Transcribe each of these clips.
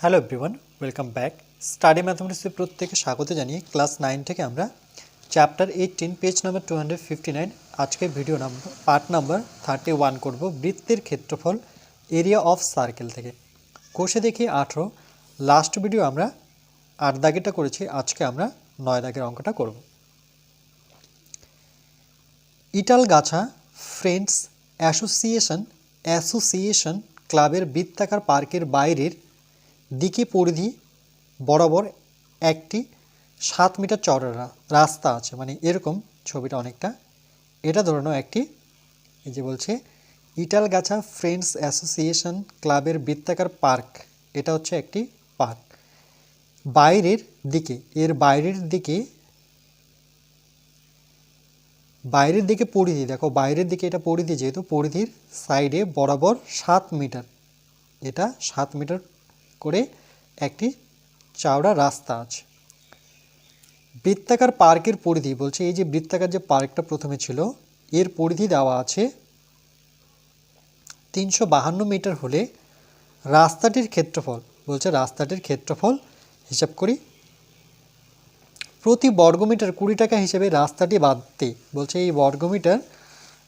Hello everyone welcome back study ম্যাথমেটিক্সের প্রত্যেকে স্বাগত জানিয়ে ক্লাস নাইন থেকে আমরা chapter eighteen page number two hundred fifty nine আজকের video number part number thirty one করব বৃত্তের ক্ষেত্রফল এরিয়া অফ সার্কেল থেকে। কোষে দেখি আঠেরো লাস্ট ভিডিও আমরা আট দাগেরটা করেছি, আজকে আমরা নয় দাগের অঙ্কটা করব। ইটালগাছা ফ্রেন্ডস অ্যাসোসিয়েশন অ্যাসোসিয়েশন ক্লাবের বৃত্তাকার পার্কের বাইরের দিকে পরিধি বরাবর একটি সাত মিটার চওড়া রাস্তা আছে। মানে এরকম ছবিটা অনেকটা। এটা ধরে নাও একটি, এই যে বলছে, ইটালগাছা ফ্রেন্ডস অ্যাসোসিয়েশন ক্লাবের বৃত্তাকার পার্ক। এটা হচ্ছে একটি পার্ক। বাইরের দিকে, এর বাইরের দিকে বাইরের দিকে পরিধি, দেখো, বাইরের দিকে এটা পরিধি, যেহেতু পরিধির সাইডে বরাবর সাত মিটার। এটা সাত মিটার একটি চাওড়া রাস্তা আছে। বৃত্তাকার পার্কের পরিধি, বলছে এই যে বৃত্তাকার যে পার্কটা প্রথমে ছিল, এর পরিধি দেওয়া আছে তিনশো বাহান্ন মিটার হলে রাস্তাটির ক্ষেত্রফল, বলছে রাস্তাটির ক্ষেত্রফল হিসাব করি, প্রতি বর্গমিটার কুড়ি টাকা হিসেবে রাস্তাটি বাঁধতে, বলছে এই বর্গমিটার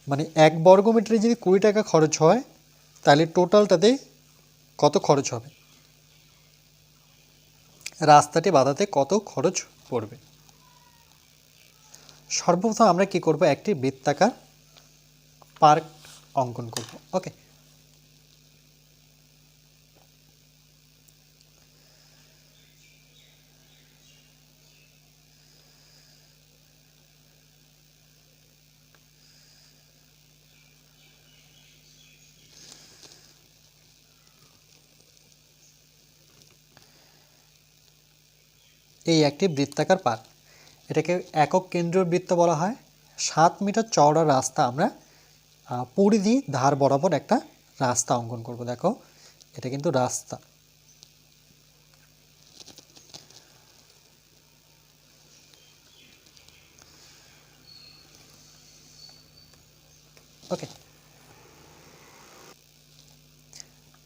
মানে এক বর্গমিটারে যদি কুড়ি টাকা খরচ হয়, তাহলে টোটালটাতে কত খরচ হবে? রাস্তাটি বাঁধাতে কত খরচ পড়বে? সর্বপ্রথম আমরা কি করব? একটি বৃত্তাকার পার্ক অঙ্কন করব। ওকে এই একটি বৃত্তাকার পার্ক এটাকে একক কেন্দ্রীয় বৃত্ত বলা হয়। সাত মিটার চওড়া রাস্তা আমরা পরিধি ধার বরাবর একটা রাস্তা অঙ্কন করব। দেখো, এটা কিন্তু রাস্তা। ওকে।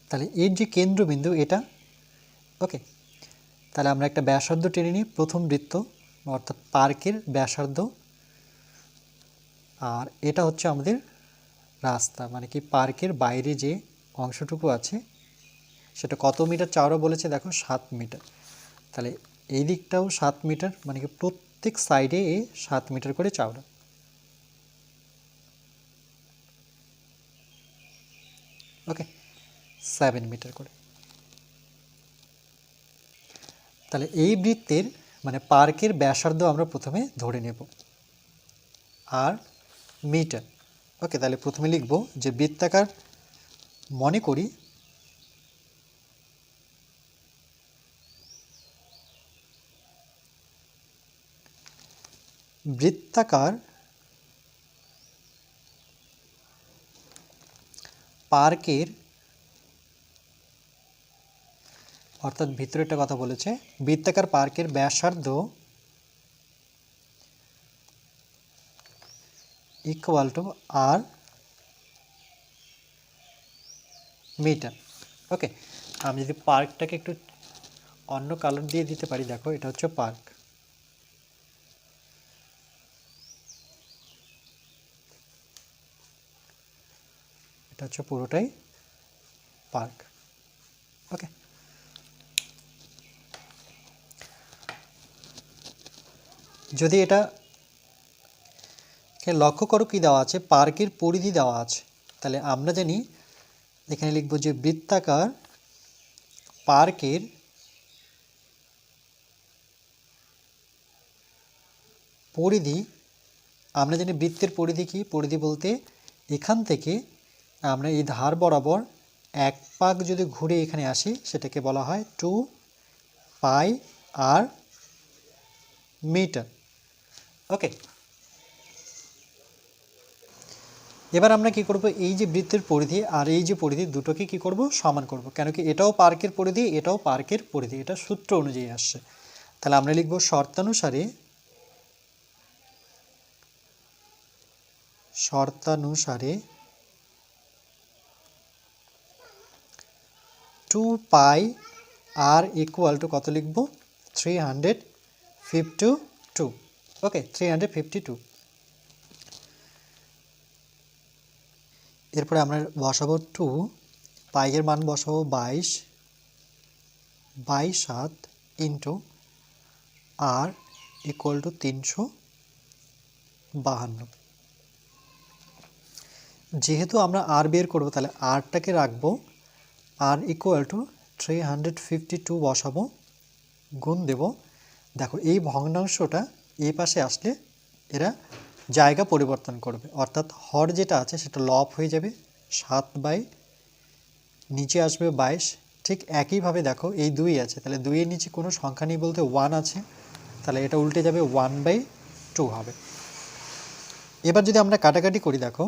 তাহলে এর যে কেন্দ্রবিন্দু এটা, ওকে তাহলে আমরা একটা ব্যাসার্ধ টেনে নিই, প্রথম বৃত্ত, অর্থাৎ পার্কের ব্যাসার্ধ। আর এটা হচ্ছে আমাদের রাস্তা মানে কি পার্কের বাইরে যে অংশটুকু আছে, সেটা কত মিটার চওড়া বলেছে দেখো, সাত মিটার। তাহলে এই দিকটাও সাত মিটার মানে কি প্রত্যেক সাইডে এ সাত মিটার করে চওড়া। ওকে সেভেন মিটার করে। তাহলে এই বৃত্তের মানে পার্কের ব্যাসার্ধ আমরা প্রথমে ধরে নেব। আর মিটার। ওকে, তাহলে প্রথমে লিখব যে বৃত্তাকার মনে করি বৃত্তাকার পার্কের অর্থাৎ ভিতরে একটা কথা বলেছে, বৃত্তাকার পার্কের ব্যাসার্ধ equal to R metre okay আমি যদি পার্কটাকে একটু অন্য কালার দিয়ে দিতে পারি, দেখো এটা হচ্ছে পার্ক। এটা হচ্ছে পুরোটাই পার্ক। ওকে যদি এটা লক্ষ্য করো কি দেওয়া আছে? পার্কের পরিধি দেওয়া আছে। তাহলে আমরা জানি এখানে লিখব যে বৃত্তাকার পার্কের পরিধি, আমরা জানি বৃত্তের পরিধি কি? পরিধি বলতে এখান থেকে আমরা এই ধার বরাবর এক পাক যদি ঘুরে এখানে আসি, সেটাকে বলা হয় টু পাই আর মিটার ওকে এবার আমরা কি করব? এই যে বৃত্তের পরিধি আর এই যে পরিধি দুটোকে কি করব? সমান করব। কেন কি এটাও পার্কের পরিধি, এটাও পার্কের পরিধি। এটা সূত্র অনুযায়ী আসছে। তাহলে আমরা লিখব শর্তানুসারে শর্তানুসারে two pi R equal to কত লিখব? Three hundred fifty two okay three hundred fifty two এরপরে আমরা বসাবো টু পাইয়ের মান বসাবো বাইশ বাইশ সাত ইন্টু আর ইকুয়াল টু তিনশো বাহান্ন। যেহেতু আমরা আর বের করব, তাহলে আরটাকে রাখব R equal to three hundred fifty two বসাবো, গুণ দেব। দেখো, এই ভগ্নাংশটা এই পাশে আসলে এরা জায়গা পরিবর্তন করবে। অর্থাৎ হর যেটা আছে সেটা লব হয়ে যাবে, সাত বাই নিচে আসবে বাইশ। ঠিক একইভাবে দেখো, এই দুই আছে। তাহলে দুইয়ের নিচে কোনো সংখ্যা নেই বলতে ওয়ান আছে। তাহলে এটা উল্টে যাবে ওয়ান বাই টু হবে। এবার যদি আমরা কাটাকাটি করি, দেখো,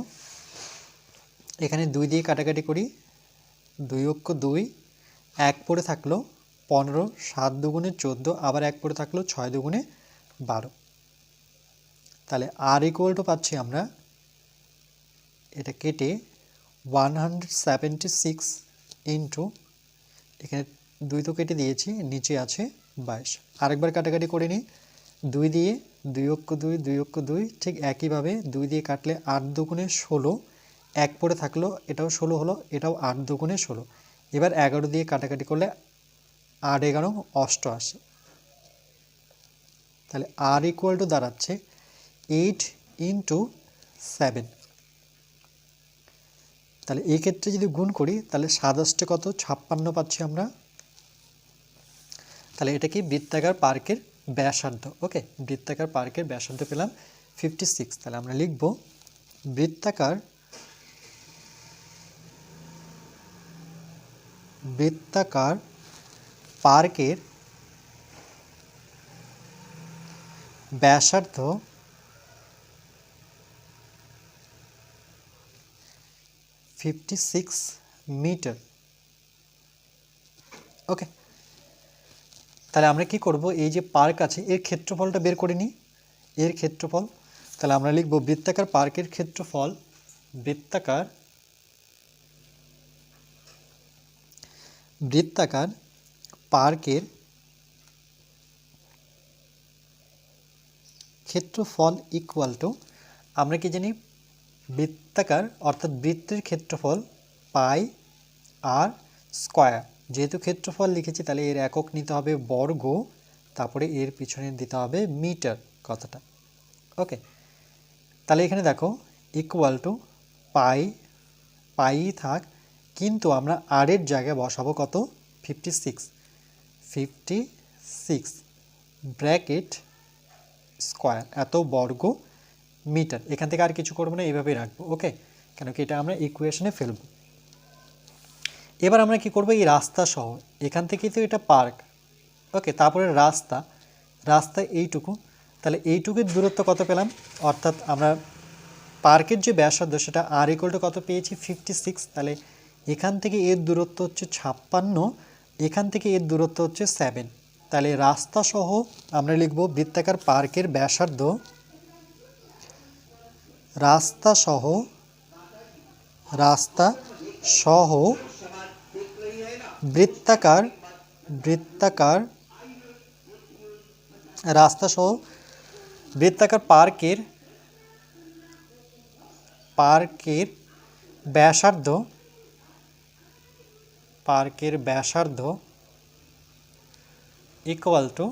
এখানে দুই দিয়ে কাটাকাটি করি, দুই অক্ষ দুই, এক পড়ে থাকল পনেরো, সাত দুগুণে চোদ্দ, আবার এক পড়ে থাকল ছয় দুগুণে বারো। তাহলে আর ইকুয়াল টু পাচ্ছি আমরা, এটা কেটে one hundred seventy six into এখানে দুই তো কেটে দিয়েছি, নিচে আছে বাইশ। আরেকবার কাটাকাটি করে নিই, দুই দিয়ে দুই অক্ষ দুই দুই অক্ষ দুই, ঠিক একইভাবে দুই দিয়ে কাটলে আট দুগুণে ষোলো, এক পড়ে থাকল এটাও ষোলো হলো, এটাও আট দুগুণে ষোলো। এবার এগারো দিয়ে কাটাকাটি করলে আট এগারো অষ্টআশি। তাহলে আর ইকুয়াল টু দাঁড়াচ্ছে এইট ইন্টু সেভেন তাহলে এক্ষেত্রে যদি গুণ করি, তাহলে সাতাশটা কত? ছাপ্পান্ন পাচ্ছি আমরা। তাহলে এটা কি? বৃত্তাকার পার্কের ব্যাসার্ধ। ওকে বৃত্তাকার পার্কের ব্যাসার্ধ পেলাম ফিফটি সিক্স তাহলে আমরা লিখব বৃত্তাকার বৃত্তাকার পার্কের ব্যাসার্ধ ফিফটি সিক্স মিটার ওকে তাহলে আমরা কি করব? এই যে পার্ক আছে, এর ক্ষেত্রফলটা বের করে নিই। এর ক্ষেত্রফল, তাহলে আমরা লিখব বৃত্তাকার পার্কের ক্ষেত্রফল, বৃত্তাকার বৃত্তাকার পার্কের ক্ষেত্রফল ইকুয়াল টু আমরা কি জানি, বৃত্তাকার অর্থাৎ বৃত্তের ক্ষেত্রফল পাই আর স্কয়ার যেহেতু ক্ষেত্রফল লিখেছি, তাহলে এর একক নিতে হবে বর্গ, তারপরে এর পিছনে দিতে হবে মিটার কথাটা। ওকে তাহলে এখানে দেখো ইকুয়াল টু পাই পাই থাক, কিন্তু আমরা আরের জায়গায় বসাবো কত? Fifty six fifty six bracket square এত বর্গ মিটার এখান থেকে আর কিছু করব না, এইভাবেই রাখব ওকে কেন কি এটা আমরা ইকুয়েশনে ফেলব। এবার আমরা কি করব, এই রাস্তা সহ, এখান থেকেই তো এটা পার্ক ওকে তারপরে রাস্তা রাস্তা এইটুকু। তাহলে এইটুকুর দূরত্ব কত পেলাম? অর্থাৎ আমরা পার্কের যে ব্যাসার্ধ, সেটা আর ইকুয়াল টু কত পেয়েছি? ফিফটি সিক্স তাহলে এখান থেকে এর দূরত্ব হচ্ছে ছাপ্পান্ন, এখান থেকে এর দূরত্ব হচ্ছে সেভেন তাহলে রাস্তা সহ আমরা লিখব বৃত্তাকার পার্কের ব্যাসার্ধ। রাস্তা সহ রাস্তা সহ বৃত্তাকার বৃত্তাকার রাস্তা সহ বৃত্তাকার পার্কের পার্কের ব্যাসার্ধ পার্কের ব্যাসার্ধ। ইকুয়াল টু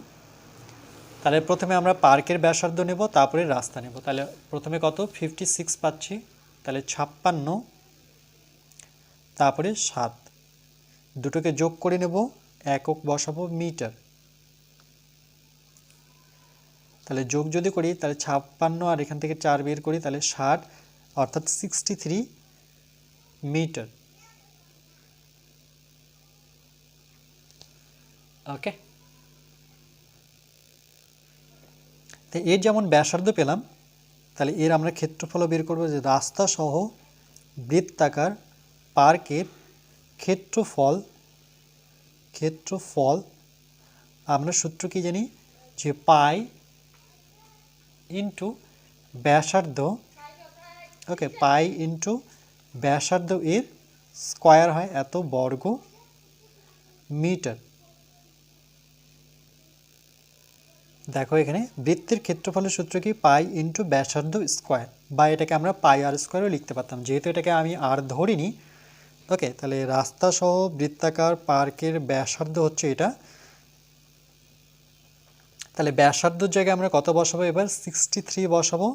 তাহলে প্রথমে আমরা পার্কের ব্যাসার্ধ নেব, তারপরে রাস্তা নেব। তাহলে প্রথমে কত? ফিফটি সিক্স পাচ্ছি। তাহলে ছাপ্পান্ন, তারপরে সাত। দুটোকে যোগ করে নেব, একক বসাবো মিটার। তাহলে যোগ যদি করি, তাহলে ছাপ্পান্ন আর এখান থেকে চার বের করি, তাহলে ষাট, অর্থাৎ সিক্সটি থ্রি মিটার। ওকে তো এর যেমন ব্যাসার্ধ পেলাম, তাহলে এর আমরা ক্ষেত্রফলও বের করব যে রাস্তা সহ বৃত্তাকার পার্কের ক্ষেত্রফল ক্ষেত্রফল, আমরা সূত্র কি জানি? যে পাই ইন্টু ব্যাসার্ধ ওকে পাই ইন্টু ব্যাসার্ধ এর স্কোয়ার হয় এত বর্গ মিটার। দেখো এখানে, বৃত্তের ক্ষেত্রফলের সূত্র কি? পাই ইন্টু ব্যাসার্ধ স্কোয়ার বা এটাকে আমরা পাই আর স্কোয়ারও লিখতে পারতাম। যেহেতু এটাকে আমি আর ধরিনি ওকে তাহলে রাস্তা সহ বৃত্তাকার পার্কের ব্যাসার্ধ হচ্ছে এটা। তাহলে ব্যাসার্ধর জায়গায় আমরা কত বসাবো? এবার সিক্সটি থ্রি বসাবো।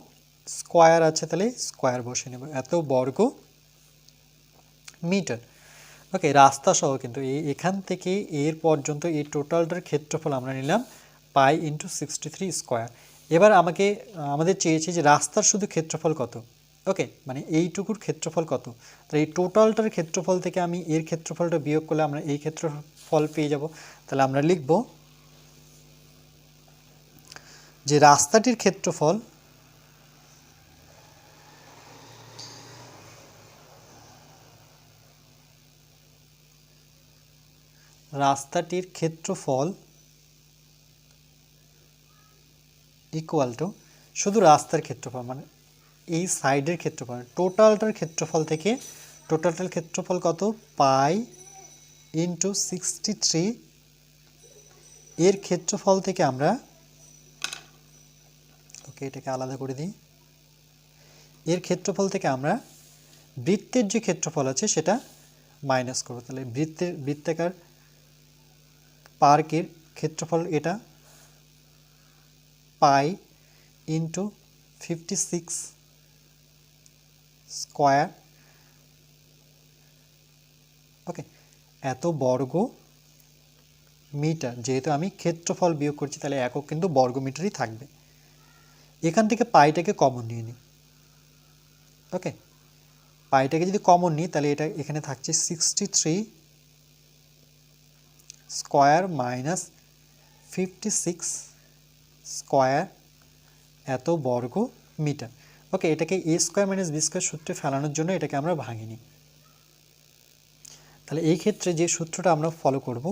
স্কোয়ার আছে, তাহলে স্কোয়ার বসে নেব। এত বর্গ মিটার ওকে রাস্তা সহ কিন্তু এই এখান থেকে এর পর্যন্ত এই টোটালটার ক্ষেত্রফল আমরা নিলাম। Pi into sixty three square এবার আমাকে, আমাদের চেয়েছে যে রাস্তার শুধু ক্ষেত্রফল কত? ওকে মানে এইটুকুর ক্ষেত্রফল কত? তাহলে এই টোটালটার ক্ষেত্রফল থেকে আমি এর ক্ষেত্রফলটা বিয়োগ করলে আমরা এই ক্ষেত্রফল পেয়ে যাব। তাহলে আমরা লিখব যে রাস্তাটির ক্ষেত্রফল রাস্তাটির ক্ষেত্রফল ইকুয়াল টু শুধু রাস্তার ক্ষেত্রফল মানে এই সাইডের ক্ষেত্রফল টোটালটার ক্ষেত্রফল থেকে টোটালটার ক্ষেত্রফল কত? পাই ইন্টু সিক্সটি থ্রি এর ক্ষেত্রফল থেকে আমরা ওকে এটাকে আলাদা করে দিই। এর ক্ষেত্রফল থেকে আমরা বৃত্তের যে ক্ষেত্রফল আছে সেটা মাইনাস করব। তাহলে বৃত্তের, বৃত্তাকার পার্কের ক্ষেত্রফল এটা pi into fifty six square okay এত বর্গ মিটার যেহেতু আমি ক্ষেত্রফল বিয়োগ করছি, তাহলে একক কিন্তু বর্গ মিটারই থাকবে। এখান থেকে পাইটাকে কমন নিয়ে নিই। ওকে পাইটাকে যদি কমন নিই, তাহলে এটা এখানে থাকছে sixty three square minus fifty six square এত বর্গ মিটার। ওকে, এটাকে A square minus B square সূত্রে ফেলানোর জন্য এটাকে আমরা ভাঙিনি। তাহলে এই ক্ষেত্রে যে সূত্রটা আমরা ফলো করব,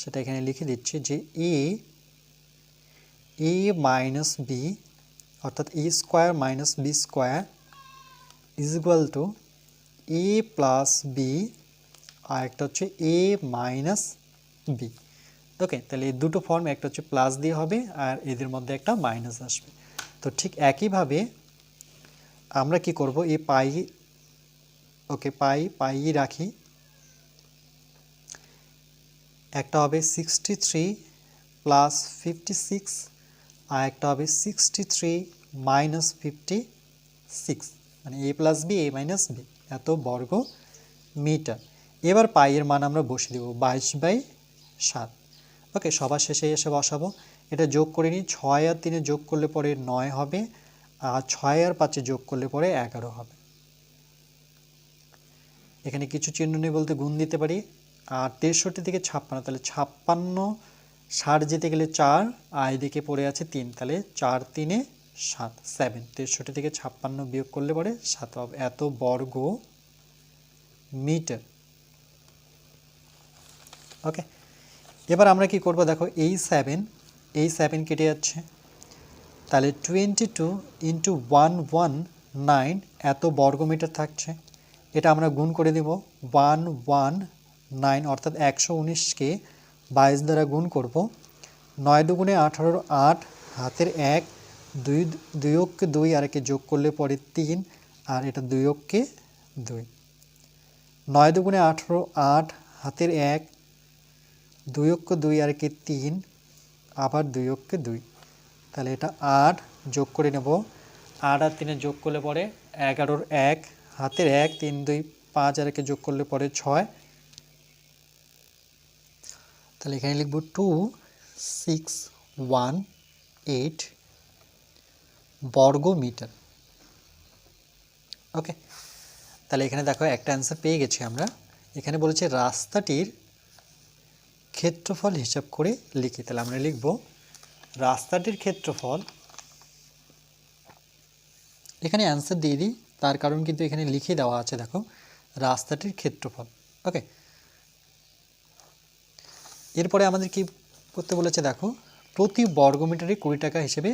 সেটা এখানে লিখে দিচ্ছি যে এ এ মাইনাস বি, অর্থাৎ A square minus B square is equal to A plus B আর একটা হচ্ছে এ মাইনাস বি ওকে তাহলে এই দুটো ফর্ম একটা হচ্ছে প্লাস দিয়ে হবে আর এদের মধ্যে একটা মাইনাস আসবে। তো ঠিক একইভাবে আমরা কি করব? এই পাই, ওকে, পাই পাই রাখি। একটা হবে sixty three plus fifty six আর একটা হবে sixty three minus fifty six মানে A plus B A minus B এত বর্গ মিটার এবার পাইয়ের মান আমরা বসে দেব বাইশ বাই সাত। ওকে, সবার শেষে এসে বসাবো। এটা যোগ করে নিই, ছয় আর তিনে যোগ করলে পরে নয় হবে, আর ছয় আর পাঁচে যোগ করলে পরে এগারো হবে। এখানে কিছু চিহ্ন নেই বলতে গুণ দিতে পারি, আর তেষট্টি থেকে ছাপ্পান্ন, তাহলে ছাপ্পান্ন, ষাট যেতে গেলে চার আর এদিকে পড়ে আছে তিন, তাহলে চার তিনে সাত সেভেন তেষট্টি থেকে ছাপ্পান্ন বিয়োগ করলে পরে সাত হবে। এত বর্গ মিটার। ওকে এবার আমরা কি করব? দেখো, এই সেভেন এই সেভেন কেটে যাচ্ছে। তাহলে twenty two into one one nine এত বর্গমিটার থাকছে। এটা আমরা গুণ করে দেব। ওয়ান ওয়ান নাইন অর্থাৎ একশো উনিশকে বাইশ দ্বারা গুণ করব। নয় দুগুণে আঠারোর আট, হাতের এক, দুই দুই অক্ষে দুই, আর একে যোগ করলে পরে তিন, আর এটা দুই অক্ষে দুই। নয় দুগুণে আঠারো আট, হাতের এক দুই অক্ষ দুই আর একে তিন, আবার দুই অক্ষে দুই। তাহলে এটা আট যোগ করে নেব। আট আর তিনে যোগ করলে পরে এগারোর এক, হাতের এক, তিন, দুই, পাঁচ আর একে যোগ করলে পরে ছয়। তাহলে এখানে লিখব টু, সিক্স, ওয়ান, এইট বর্গ মিটার ওকে, তাহলে এখানে দেখো একটা অ্যান্সার পেয়ে গেছি আমরা। এখানে বলেছে রাস্তাটির ক্ষেত্রফল হিসাব করে লিখি। তাহলে আমরা লিখব, রাস্তাটির ক্ষেত্রফল, এখানে অ্যান্সার দিয়ে দিই, তার কারণ কিন্তু এখানে লিখে দেওয়া আছে, দেখো, রাস্তাটির ক্ষেত্রফল। ওকে এরপরে আমাদের কি করতে বলেছে, দেখো, প্রতি বর্গমিটারে কুড়ি টাকা হিসেবে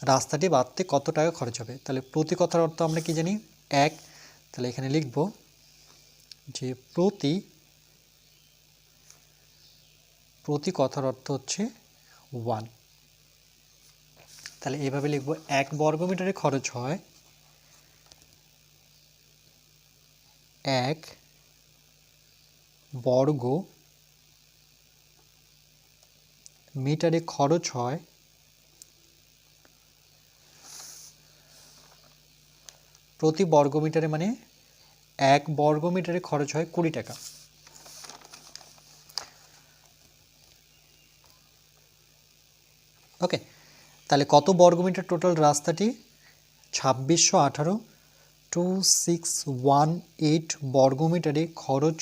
রাস্তাটি বাঁধতে কত টাকা খরচ হবে? তাহলে প্রতি কথার অর্থ আমরা কি জানি? এক। তাহলে এখানে লিখব যে প্রতি প্রতি কথার অর্থ হচ্ছে ওয়ান তাহলে এভাবে লিখব, এক বর্গমিটারে খরচ হয় এক বর্গ মিটারে খরচ হয় প্রতি বর্গমিটারে মানে এক বর্গমিটারে খরচ হয় কুড়ি টাকা। ওকে তাহলে কত বর্গমিটার টোটাল রাস্তাটি? ছাব্বিশশো আঠারো টু সিক্স ওয়ান এইট বর্গমিটারে খরচ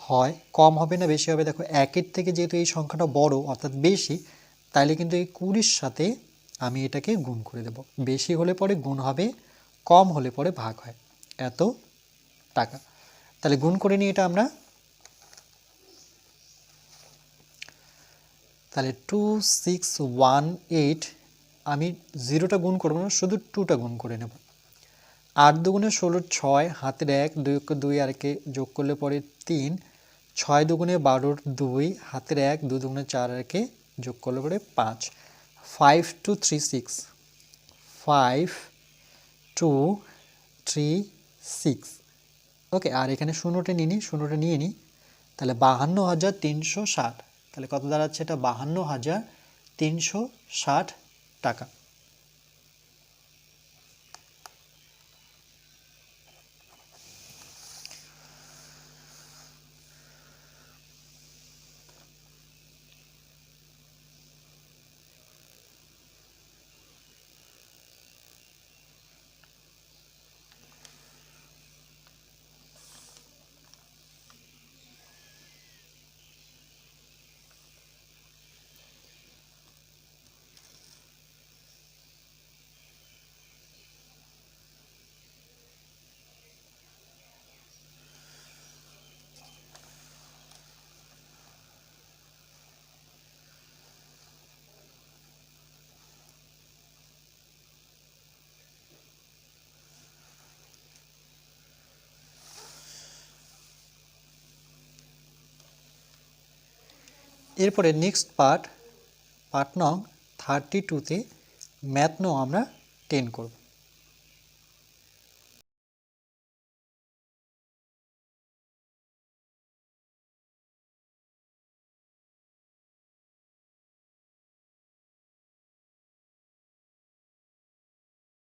হয়। কম হবে না, বেশি হবে? দেখো, একের থেকে যেহেতু এই সংখ্যাটা বড়, অর্থাৎ বেশি, তাইলে কিন্তু এই কুড়ির সাথে আমি এটাকে গুণ করে দেব। বেশি হলে পরে গুণ হবে, কম হলে পরে ভাগ হয়। এত টাকা। তাহলে গুণ করে নিই এটা আমরা। তাহলে টু সিক্স ওয়ান এইট আমি জিরোটা গুণ করব না, শুধু টুটা গুণ করে নেব। আট দুগুণে ষোলো, ছয়, হাতের এক, দুই দুই আরকে যোগ করলে পরে তিন, ছয় দুগুণে বারোর দুই, হাতের এক দু দুগুণে চার আরকে যোগ করলে পরে পাঁচ। Five two three six five two three six okay আর এখানে শূন্যটা নিয়ে নিই শূন্যটা নিয়ে নিই তাহলে বাহান্ন হাজার তিনশো ষাট। তাহলে কত দাঁড়াচ্ছে? এটা বাহান্ন হাজার তিনশো ষাট টাকা। এরপরে নেক্সট পার্ট পার্ট নং থার্টি টুতে ম্যাথ নং আমরা টেন করব।